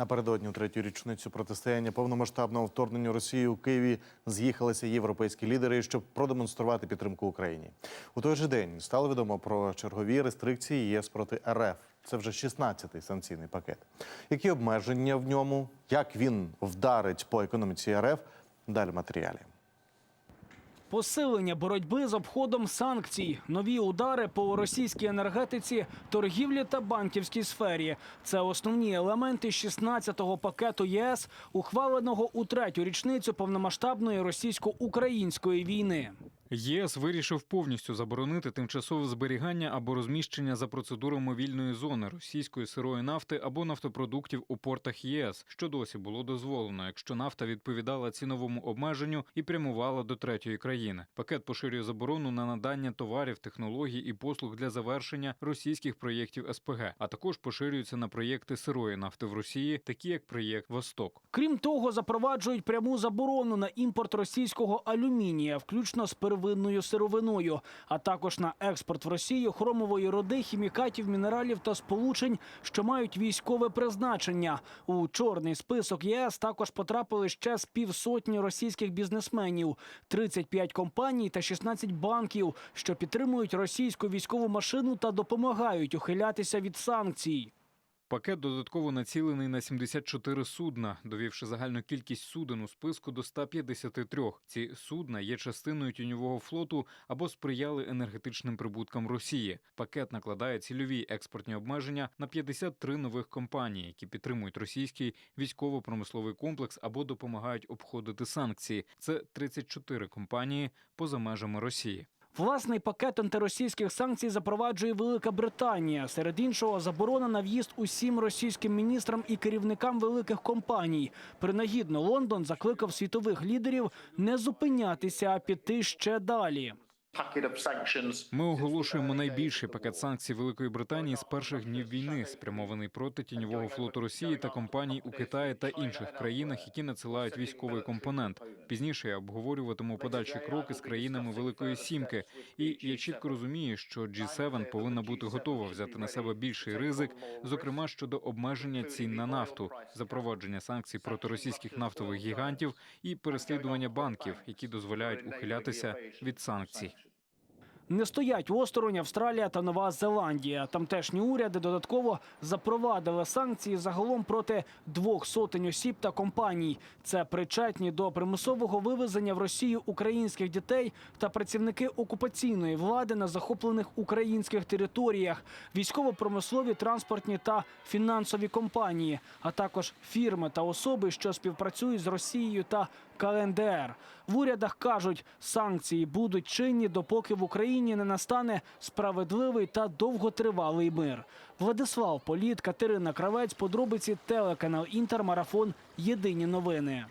Напередодні у третю річницю протистояння повномасштабного вторгнення Росії у Києві з'їхалися європейські лідери, щоб продемонструвати підтримку Україні. У той же день стало відомо про чергові рестрикції ЄС проти РФ. Це вже 16-й санкційний пакет. Які обмеження в ньому? Як він вдарить по економіці РФ? Далі матеріалі. Посилення боротьби з обходом санкцій, нові удари по російській енергетиці, торгівлі та банківській сфері це основні елементи 16-го пакету ЄС, ухваленого у третю річницю повномасштабної російсько-української війни. ЄС вирішив повністю заборонити тимчасове зберігання або розміщення за процедурами вільної зони російської сирої нафти або нафтопродуктів у портах ЄС, що досі було дозволено, якщо нафта відповідала ціновому обмеженню і прямувала до третьої країни. Пакет поширює заборону на надання товарів, технологій і послуг для завершення російських проєктів СПГ, а також поширюється на проєкти сирої нафти в Росії, такі як проєкт Восток. Крім того, запроваджують пряму заборону на імпорт російського алюмінія, включно з первинною сировиною, а також на експорт в Росію хромової руди, хімікатів, мінералів та сполучень, що мають військове призначення. У чорний список ЄС також потрапили ще з півсотні російських бізнесменів, 35 компаній та 16 банків, що підтримують російську військову машину та допомагають ухилятися від санкцій. Пакет додатково націлений на 74 судна, довівши загальну кількість суден у списку до 153. Ці судна є частиною тіньового флоту або сприяли енергетичним прибуткам Росії. Пакет накладає цільові експортні обмеження на 53 нових компаній, які підтримують російський військово-промисловий комплекс або допомагають обходити санкції. Це 34 компанії поза межами Росії. Власний пакет антиросійських санкцій запроваджує Велика Британія. Серед іншого, заборона на в'їзд усім російським міністрам і керівникам великих компаній. Принагідно Лондон закликав світових лідерів не зупинятися, а піти ще далі. Ми оголошуємо найбільший пакет санкцій Великої Британії з перших днів війни, спрямований проти тіньового флоту Росії та компаній у Китаї та інших країнах, які надсилають військовий компонент. Пізніше я обговорюватиму подальші кроки з країнами Великої Сімки. І я чітко розумію, що G7 повинна бути готова взяти на себе більший ризик, зокрема щодо обмеження цін на нафту, запровадження санкцій проти російських нафтових гігантів і переслідування банків, які дозволяють ухилятися від санкцій. Не стоять осторонь Австралія та Нова Зеландія. Тамтешні уряди додатково запровадили санкції загалом проти двох сотень осіб та компаній. Це причетні до примусового вивезення в Росію українських дітей та працівники окупаційної влади на захоплених українських територіях, військово-промислові, транспортні та фінансові компанії, а також фірми та особи, що співпрацюють з Росією та КНДР. В урядах кажуть, санкції будуть чинні, допоки в Україні не настане справедливий та довготривалий мир. Владислав Політ, Катерина Кравець, подробиці телеканал Інтермарафон. Єдині новини.